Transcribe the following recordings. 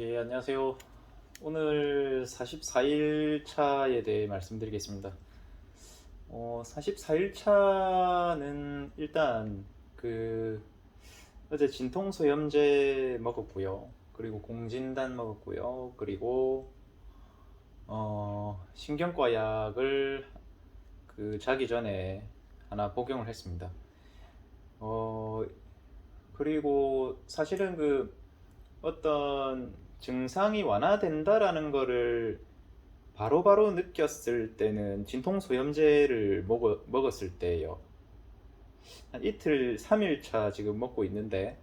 예, 안녕하세요. 오늘 44일 차에 대해 말씀드리겠습니다. 어, 44일 차는 일단 그 어제 진통소염제 먹었고요. 그리고 공진단 먹었고요. 그리고 어, 신경과 약을 그 자기 전에 하나 복용을 했습니다. 어, 그리고 사실은 그 어떤 증상이 완화된다라는 거를 바로 바로 느꼈을 때는 진통소염제를 먹어, 먹었을 때예요. 한 이틀, 3일 차 지금 먹고 있는데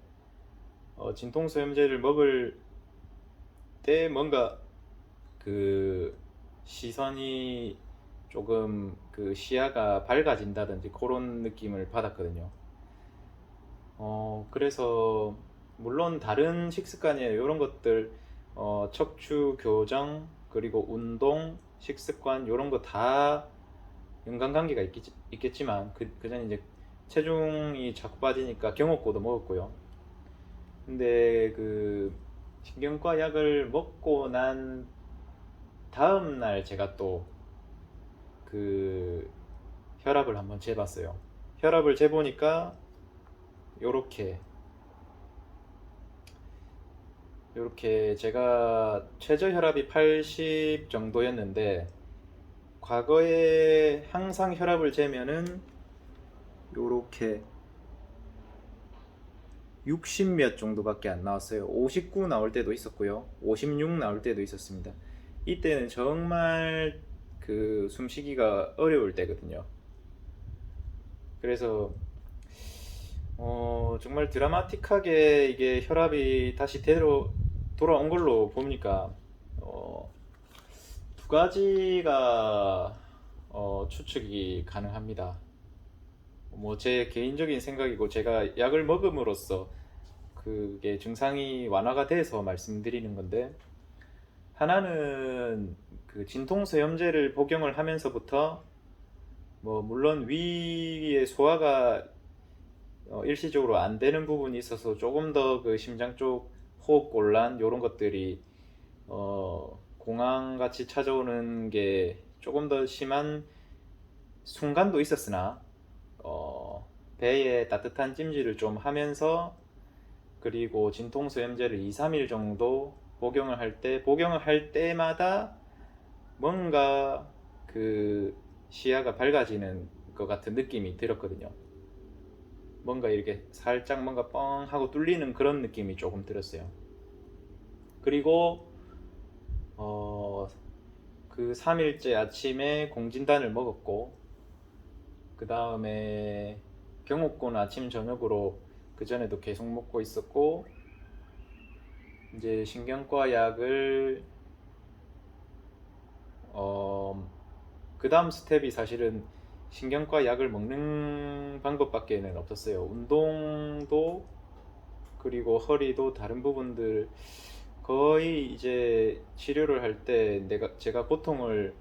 어, 진통소염제를 먹을 때 뭔가 그 시선이 조금 그 시야가 밝아진다든지 그런 느낌을 받았거든요. 어, 그래서 물론 다른 식습관이에요. 이런 것들 어, 척추 교정 그리고 운동, 식습관 이런 거 다 연관관계가 있겠지, 있겠지만 그 그전 이제 체중이 자꾸 빠지니까 경옥고도 먹었고요. 근데 그 신경과 약을 먹고 난 다음 날 제가 또 그 혈압을 한번 재봤어요. 혈압을 재보니까 요렇게 이렇게 제가 최저 혈압이 80 정도였는데 과거에 항상 혈압을 재면은 요렇게 60 몇 정도밖에 안 나왔어요. 59 나올 때도 있었고요. 56 나올 때도 있었습니다. 이때는 정말 그 숨쉬기가 어려울 때거든요. 그래서 어, 정말 드라마틱하게 이게 혈압이 다시 대로 돌아온 걸로 보니까 어, 두 가지가 어, 추측이 가능합니다. 뭐 제 개인적인 생각이고 제가 약을 먹음으로써 그게 증상이 완화가 돼서 말씀드리는 건데 하나는 그 진통소염제를 복용을 하면서부터 뭐 물론 위의 소화가 어, 일시적으로 안 되는 부분이 있어서 조금 더 그 심장 쪽 호흡 곤란 이런 것들이 어, 공황 같이 찾아오는 게 조금 더 심한 순간도 있었으나 어, 배에 따뜻한 찜질을 좀 하면서 그리고 진통소염제를 2, 3일 정도 복용을 할 때 복용을 할 때마다 뭔가 그 시야가 밝아지는 것 같은 느낌이 들었거든요. 뭔가 이렇게 살짝 뭔가 뻥 하고 뚫리는 그런 느낌이 조금 들었어요. 그리고 어, 그 3일째 아침에 공진단을 먹었고 그 다음에 경옥고는 아침 저녁으로 그 전에도 계속 먹고 있었고 이제 신경과 약을 어, 그 다음 스텝이 사실은 신경과 약을 먹는 방법밖에는 없었어요. 운동도 그리고 허리도 다른 부분들 거의 이제 치료를 할 때 내가 제가 고통을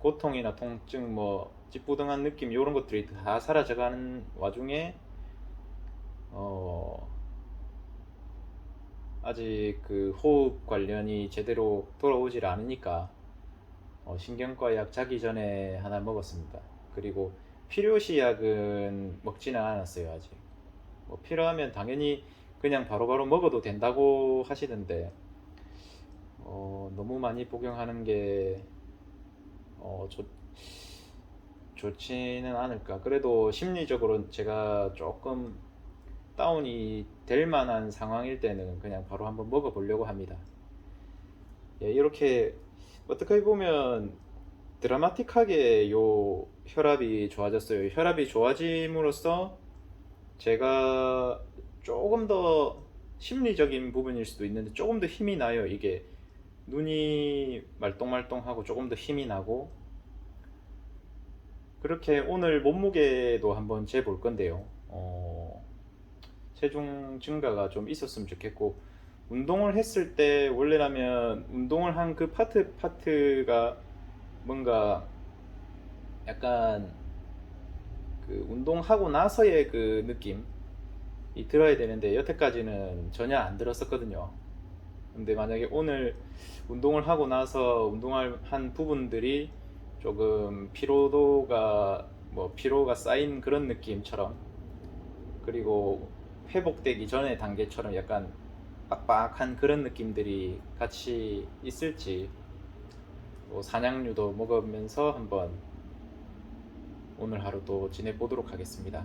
고통이나 통증 뭐 찌뿌둥한 느낌 이런 것들이 다 사라져가는 와중에 어 아직 그 호흡 관련이 제대로 돌아오질 않으니까 어 신경과 약 자기 전에 하나 먹었습니다. 그리고 필요시 약은 먹지는 않았어요 아직. 뭐 필요하면 당연히 그냥 바로바로 먹어도 된다고 하시던데 어, 너무 많이 복용하는 게 어, 좋, 좋지는 않을까. 그래도 심리적으로 제가 조금 다운이 될 만한 상황일 때는 그냥 바로 한번 먹어보려고 합니다. 예, 이렇게 어떻게 보면 드라마틱하게 요 혈압이 좋아졌어요. 혈압이 좋아짐으로써 제가 조금 더 심리적인 부분일 수도 있는데 조금 더 힘이 나요. 이게 눈이 말똥말똥하고 조금 더 힘이 나고 그렇게 오늘 몸무게도 한번 재볼 건데요. 어, 체중 증가가 좀 있었으면 좋겠고 운동을 했을 때 원래라면 운동을 한 그 파트 파트가 뭔가 약간 그 운동하고 나서의 그 느낌이 들어야 되는데 여태까지는 전혀 안 들었었거든요. 근데 만약에 오늘 운동을 하고 나서 운동할 한 부분들이 조금 피로도가 뭐 피로가 쌓인 그런 느낌처럼 그리고 회복되기 전의 단계처럼 약간 빡빡한 그런 느낌들이 같이 있을지 뭐 사냥류도 먹으면서 한번 오늘 하루도 지내보도록 하겠습니다.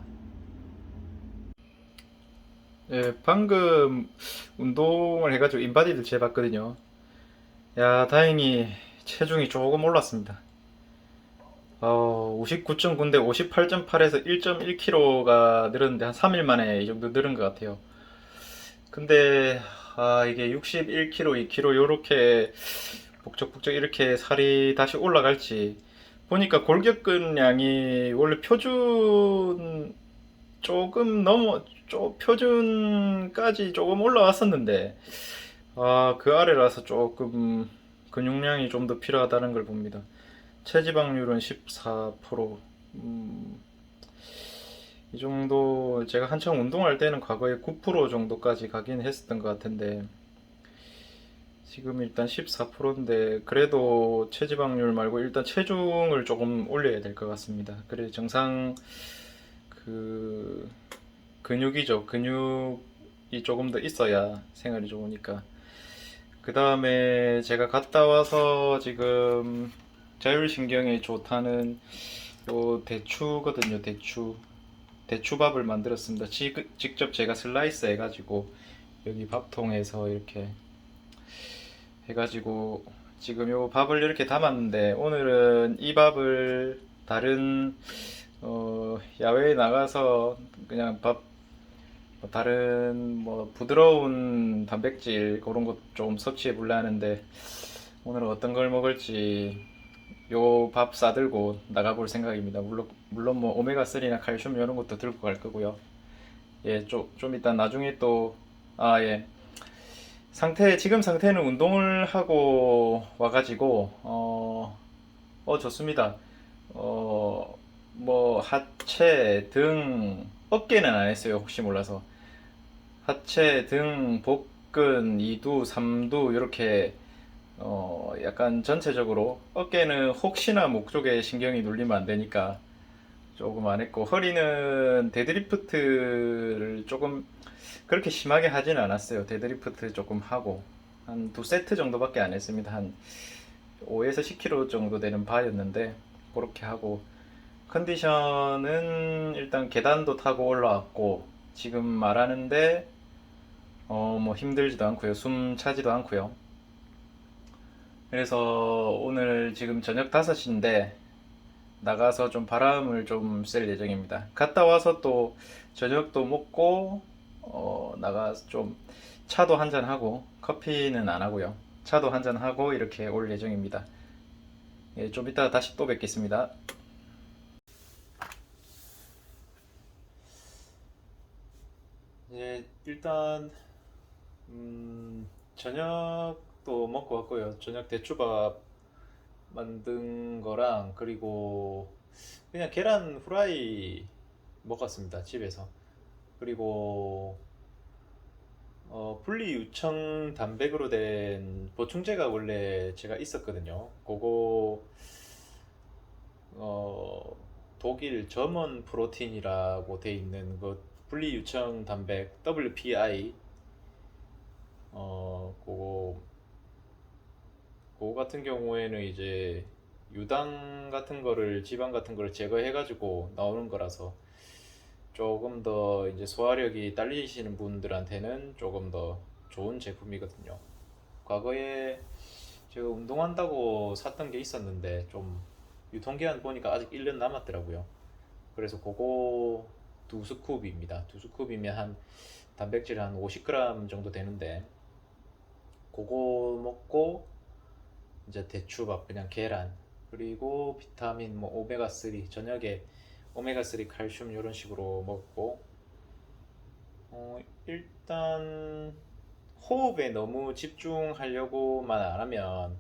예, 방금 운동을 해가지고 인바디를 재봤거든요. 야, 다행히 체중이 조금 올랐습니다. 어, 59.9인데 58.8에서 1.1kg가 늘었는데 한 3일 만에 이 정도 늘은 것 같아요. 근데 아, 이게 61kg, 2kg 요렇게 북적북적 이렇게 살이 다시 올라갈지 보니까 골격근량이 원래 표준 조금 넘어 조, 표준까지 조금 올라왔었는데 아, 그 아래라서 조금 근육량이 좀 더 필요하다는 걸 봅니다. 체지방률은 14%. 음, 이 정도 제가 한창 운동할 때는 과거에 9% 정도까지 가긴 했었던 것 같은데 지금 일단 14%인데 그래도 체지방률 말고 일단 체중을 조금 올려야 될 것 같습니다. 그래 정상 그 근육이죠. 근육이 조금 더 있어야 생활이 좋으니까. 그 다음에 제가 갔다 와서 지금 자율신경에 좋다는 요 대추거든요. 대추. 대추밥을 만들었습니다. 지, 직접 제가 슬라이스 해가지고 여기 밥통에서 이렇게 해가지고 지금 요 밥을 이렇게 담았는데 오늘은 이 밥을 다른 어, 야외에 나가서 그냥 밥뭐 다른 뭐 부드러운 단백질 그런 것 좀 섭취해 볼라 하는데 오늘은 어떤 걸 먹을지 요 밥 싸들고 나가볼 생각입니다. 물론 물론 뭐 오메가 3나 칼슘 이런 것도 들고 갈 거고요. 예, 좀, 좀 이따 나중에 또, 아, 예. 상태, 지금 상태는 운동을 하고 와가지고, 어, 어, 좋습니다. 어, 뭐, 하체, 등, 어깨는 안 했어요. 혹시 몰라서. 하체, 등, 복근, 이두, 삼두, 이렇게, 어, 약간 전체적으로, 어깨는 혹시나 목 쪽에 신경이 눌리면 안 되니까, 조금 안 했고 허리는 데드리프트를 조금 그렇게 심하게 하진 않았어요. 데드리프트 조금 하고 한 두 세트 정도밖에 안 했습니다. 한 5에서 10kg 정도 되는 바였는데 그렇게 하고 컨디션은 일단 계단도 타고 올라왔고 지금 말하는데 어 뭐 힘들지도 않고요. 숨 차지도 않고요. 그래서 오늘 지금 저녁 5시인데 나가서 좀 바람을 좀 쐴 예정입니다. 갔다 와서 또 저녁도 먹고 어, 나가서 좀 차도 한잔 하고 커피는 안 하고요. 차도 한잔 하고 이렇게 올 예정입니다. 예, 좀 이따 다시 또 뵙겠습니다. 예, 일단 음, 저녁도 먹고 왔고요. 저녁 대추밥 만든 거랑 그리고 그냥 계란 후라이 먹었습니다 집에서. 그리고 어, 분리 유청 단백으로 된 보충제가 원래 제가 있었거든요. 그거 어, 독일 점원 프로틴이라고 돼 있는 그 분리 유청 단백 WPI 어 그거 그거 같은 경우에는 이제 유당 같은 거를 지방 같은 거를 제거해 가지고 나오는 거라서 조금 더 이제 소화력이 딸리시는 분들한테는 조금 더 좋은 제품이거든요. 과거에 제가 운동한다고 샀던 게 있었는데 좀 유통기한 보니까 아직 1년 남았더라고요. 그래서 그거 두 스쿱입니다. 두 스쿱이면 한 단백질 한 50g 정도 되는데 그거 먹고 이제 대추밥 그냥 계란 그리고 비타민 뭐 오메가 3 저녁에 오메가 3 칼슘 이런 식으로 먹고 어, 일단 호흡에 너무 집중하려고만 안 하면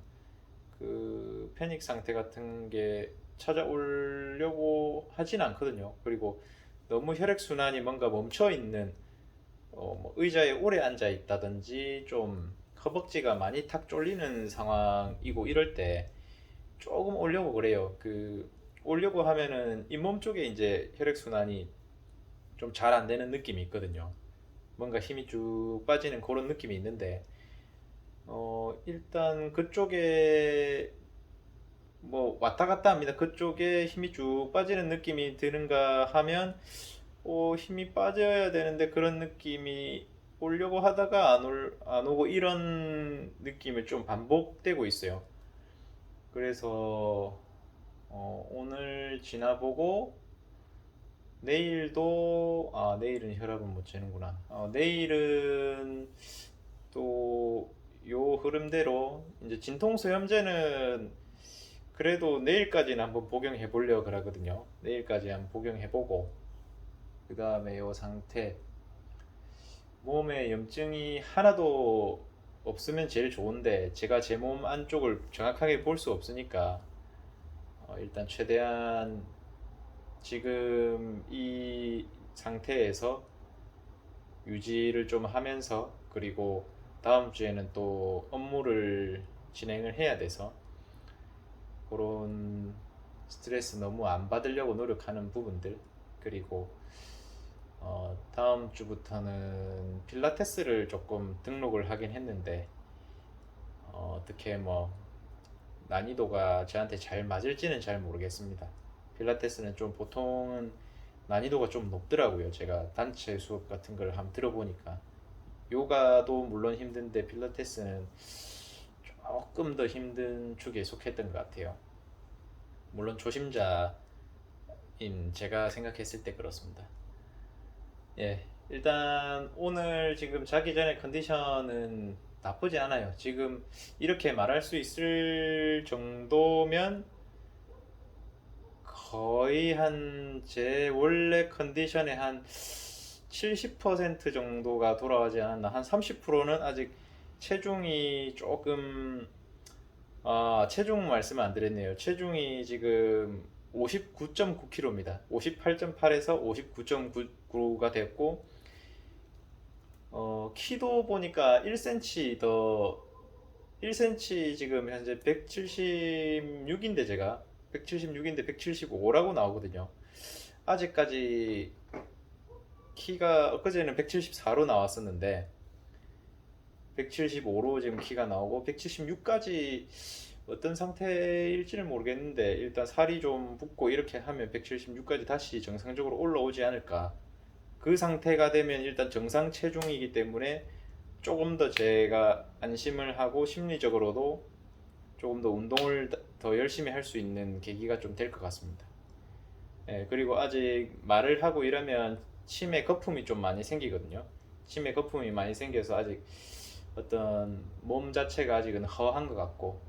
그 패닉 상태 같은 게 찾아오려고 하진 않거든요. 그리고 너무 혈액 순환이 뭔가 멈춰 있는 어, 뭐 의자에 오래 앉아 있다든지 좀 허벅지가 많이 탁 쫄리는 상황이고 이럴 때 조금 오려고 그래요. 그 오려고 하면은 잇몸 쪽에 이제 혈액 순환이 좀 잘 안 되는 느낌이 있거든요. 뭔가 힘이 쭉 빠지는 그런 느낌이 있는데 어 일단 그쪽에 뭐 왔다 갔다 합니다. 그쪽에 힘이 쭉 빠지는 느낌이 드는가 하면 어, 힘이 빠져야 되는데 그런 느낌이 오려고 하다가 안, 올, 안 오고 이런 느낌이 좀 반복되고 있어요. 그래서 어, 오늘 지나보고 내일도 아 내일은 혈압은 못 재는구나. 어, 내일은 또 요 흐름대로 이제 진통소염제는 그래도 내일까지는 한번 복용해 보려고 그러거든요. 내일까지 한번 복용해 보고 그 다음에 요 상태 몸에 염증이 하나도 없으면 제일 좋은데 제가 제 몸 안쪽을 정확하게 볼 수 없으니까 어, 일단 최대한 지금 이 상태에서 유지를 좀 하면서 그리고 다음 주에는 또 업무를 진행을 해야 돼서 그런 스트레스 너무 안 받으려고 노력하는 부분들 그리고 어, 다음 주부터는 필라테스를 조금 등록을 하긴 했는데 어, 어떻게 뭐 난이도가 저한테 잘 맞을지는 잘 모르겠습니다. 필라테스는 좀 보통은 난이도가 좀 높더라고요. 제가 단체 수업 같은 걸 한번 들어보니까 요가도 물론 힘든데 필라테스는 조금 더 힘든 축에 속했던 것 같아요. 물론 초심자인 제가 생각했을 때 그렇습니다. 예, 일단 오늘 지금 자기 전에 컨디션은 나쁘지 않아요. 지금 이렇게 말할 수 있을 정도면 거의 한 제 원래 컨디션의 한 70% 정도가 돌아가지 않았나. 한 30%는 아직 체중이 조금 아, 체중 말씀 안 드렸네요. 체중이 지금 59.9kg입니다. 58.8에서 59.9가 됐고, 어, 키도 보니까 1cm 더, 1cm 지금 현재 176인데 제가, 176인데 175라고 나오거든요. 아직까지 키가, 엊그제는 174로 나왔었는데, 175로 지금 키가 나오고 176까지 어떤 상태일지는 모르겠는데 일단 살이 좀 붙고 이렇게 하면 176까지 다시 정상적으로 올라오지 않을까. 그 상태가 되면 일단 정상 체중이기 때문에 조금 더 제가 안심을 하고 심리적으로도 조금 더 운동을 더 열심히 할 수 있는 계기가 좀 될 것 같습니다. 예, 그리고 아직 말을 하고 이러면 치매 거품이 좀 많이 생기거든요. 치매 거품이 많이 생겨서 아직 어떤 몸 자체가 아직은 허한 것 같고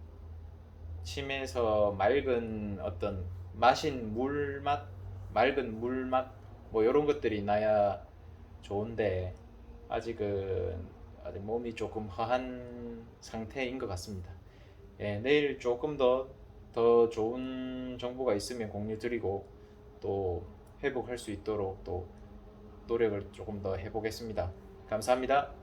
침에서 맑은 어떤 마신 물맛, 맑은 물맛 뭐 이런 것들이 나야 좋은데 아직은 아직 몸이 조금 허한 상태인 것 같습니다. 예, 내일 조금 더 더 좋은 정보가 있으면 공유 드리고 또 회복할 수 있도록 또 노력을 조금 더 해보겠습니다. 감사합니다.